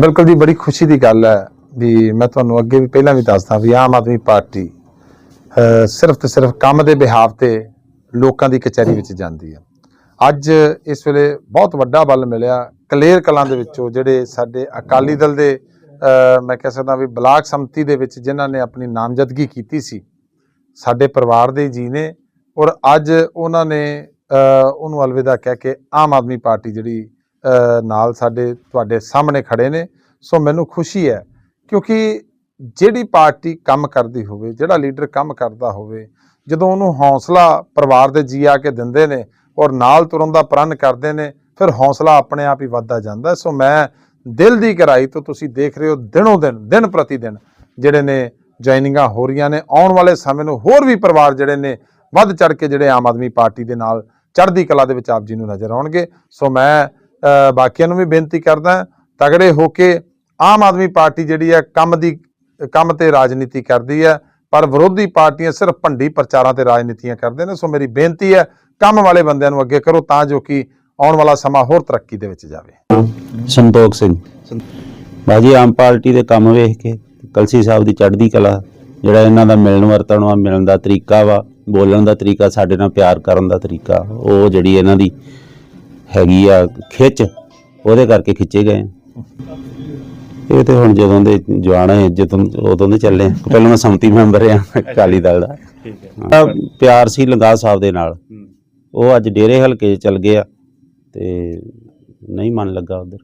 ਬਿਲਕੁਲ ਜੀ, ਬੜੀ ਖੁਸ਼ੀ ਦੀ ਗੱਲ ਹੈ ਵੀ ਮੈਂ ਤੁਹਾਨੂੰ ਅੱਗੇ ਵੀ ਪਹਿਲਾਂ ਵੀ ਦੱਸਦਾ ਵੀ ਆਮ ਆਦਮੀ ਪਾਰਟੀ ਸਿਰਫ ਤੇ ਸਿਰਫ ਕੰਮ ਦੇ ਬਿਹਾਵ ਤੇ ਲੋਕਾਂ ਦੀ ਕਚਹਿਰੀ ਵਿੱਚ ਜਾਂਦੀ ਹੈ। ਅੱਜ ਇਸ ਵੇਲੇ ਬਹੁਤ ਵੱਡਾ ਬਲ ਮਿਲਿਆ ਕਲੇਰ ਕਲਾਂ ਦੇ ਵਿੱਚੋਂ ਜਿਹੜੇ ਸਾਡੇ ਅਕਾਲੀ ਦਲ ਦੇ ਮੈਂ ਕਹਿ ਸਕਦਾ ਵੀ ਬਲਾਕ ਸੰਮਤੀ ਦੇ ਵਿੱਚ ਜਿਨ੍ਹਾਂ ਨੇ ਆਪਣੀ ਨਾਮਜ਼ਦਗੀ ਕੀਤੀ ਸੀ, ਸਾਡੇ ਪਰਿਵਾਰ ਦੇ ਜੀ ਨੇ ਔਰ ਅੱਜ ਉਹਨਾਂ ਨੇ ਉਹਨੂੰ ਅਲਵਿਦਾ ਕਹਿ ਕੇ ਆਮ ਆਦਮੀ ਪਾਰਟੀ ਜਿਹੜੀ ਨਾਲ ਸਾਡੇ ਤੁਹਾਡੇ ਸਾਹਮਣੇ ਖੜੇ ਨੇ। ਸੋ ਮੈਨੂੰ ਖੁਸ਼ੀ ਹੈ ਕਿਉਂਕਿ ਜਿਹੜੀ ਪਾਰਟੀ ਕੰਮ ਕਰਦੀ ਹੋਵੇ, ਜਿਹੜਾ ਲੀਡਰ ਕੰਮ ਕਰਦਾ ਹੋਵੇ, ਜਦੋਂ ਉਹਨੂੰ ਹੌਸਲਾ ਪਰਿਵਾਰ ਦੇ ਜੀ ਆ ਕੇ ਦਿੰਦੇ ਨੇ ਔਰ ਨਾਲ ਤੁਰਨ ਦਾ ਪ੍ਰਣ ਕਰਦੇ ਨੇ, ਫਿਰ ਹੌਸਲਾ ਆਪਣੇ ਆਪ ਹੀ ਵੱਧਦਾ ਜਾਂਦਾ ਸੋ ਮੈਂ ਦਿਲ ਦੀ ਗਹਿਰਾਈ ਤੋਂ ਤੁਸੀਂ ਦੇਖ ਰਹੇ ਹੋ ਦਿਨੋਂ ਦਿਨ ਦਿਨ ਪ੍ਰਤੀ ਦਿਨ ਜਿਹੜੇ ਨੇ ਜੁਆਇਨਿੰਗਾਂ ਹੋ ਰਹੀਆਂ ਨੇ। ਆਉਣ ਵਾਲੇ ਸਮੇਂ ਨੂੰ ਹੋਰ ਵੀ ਪਰਿਵਾਰ ਜਿਹੜੇ ਨੇ ਵੱਧ ਚੜ ਕੇ ਜਿਹੜੇ ਆਮ ਆਦਮੀ ਪਾਰਟੀ ਦੇ ਨਾਲ ਚੜ੍ਹਦੀ ਕਲਾ ਦੇ ਵਿੱਚ ਆਪ ਜੀ ਨੂੰ ਨਜ਼ਰ ਆਉਣਗੇ। ਸੋ ਮੈਂ ਬਾਕੀਆਂ ਨੂੰ ਵੀ ਬੇਨਤੀ ਕਰਦਾ ਤਗੜੇ ਹੋ ਕੇ ਆਮ ਆਦਮੀ ਪਾਰਟੀ ਜਿਹੜੀ ਹੈ ਕੰਮ ਦੀ, ਕੰਮ ਤੇ ਰਾਜਨੀਤੀ ਕਰਦੀ ਹੈ, ਪਰ ਵਿਰੋਧੀ ਪਾਰਟੀਆਂ ਸਿਰਫ ਭੰਡੀ ਪ੍ਰਚਾਰਾਂ ਤੇ ਰਾਜਨੀਤੀਆਂ ਕਰਦੇ ਨੇ, ਸੋ ਮੇਰੀ ਬੇਨਤੀ ਹੈ ਕੰਮ ਵਾਲੇ ਬੰਦਿਆਂ ਨੂੰ ਅੱਗੇ ਕਰੋ ਤਾਂ ਜੋ ਕਿ ਆਉਣ ਵਾਲਾ ਸਮਾਂ ਹੋਰ ਤਰੱਕੀ ਦੇ ਵਿੱਚ ਜਾਵੇ। ਸੰਤੋਖ ਸਿੰਘ। ਬਾਜੀ, ਆਮ ਪਾਰਟੀ ਦੇ ਕੰਮ ਵੇਖ ਕੇ ਕਲਸੀ ਸਾਹਿਬ ਦੀ ਚੜ੍ਹਦੀ ਕਲਾ, ਜਿਹੜਾ ਇਹਨਾਂ ਦਾ ਮਿਲਣ ਵਰਤਣ ਵਾ, ਮਿਲਣ ਦਾ ਤਰੀਕਾ ਵਾ, ਬੋਲਣ ਦਾ ਤਰੀਕਾ, ਸਾਡੇ ਨਾਲ ਪਿਆਰ ਕਰਨ ਦਾ ਤਰੀਕਾ, ਉਹ ਜਿਹੜੀ ਇਹਨਾਂ ਦੀ ਹੈਗੀ ਆ ਖਿੱਚ ਉਹਦੇ ਕਰਕੇ ਖਿੱਚੇ ਗਏ। ਇਹ ਤੇ ਹੁਣ ਜਦੋਂ ਦੇ ਜਵਾਨ ਹੈ ਜਦੋਂ ਉਦੋਂ ਦੇ ਚੱਲੇ ਆ। ਪਹਿਲਾਂ ਮੈਂ ਸੰਮਤੀ ਮੈਂਬਰ ਆ ਅਕਾਲੀ ਦਲ ਦਾ। ਹਾਂ, ਪਿਆਰ ਸੀ ਲੰਗਾ ਸਾਹਿਬ ਦੇ ਨਾਲ। ਉਹ ਅੱਜ ਡੇਰੇ ਹਲਕੇ 'ਚ ਚੱਲ ਗਏ ਆ ਤੇ ਨਹੀਂ ਮਨ ਲੱਗਾ ਉਧਰ।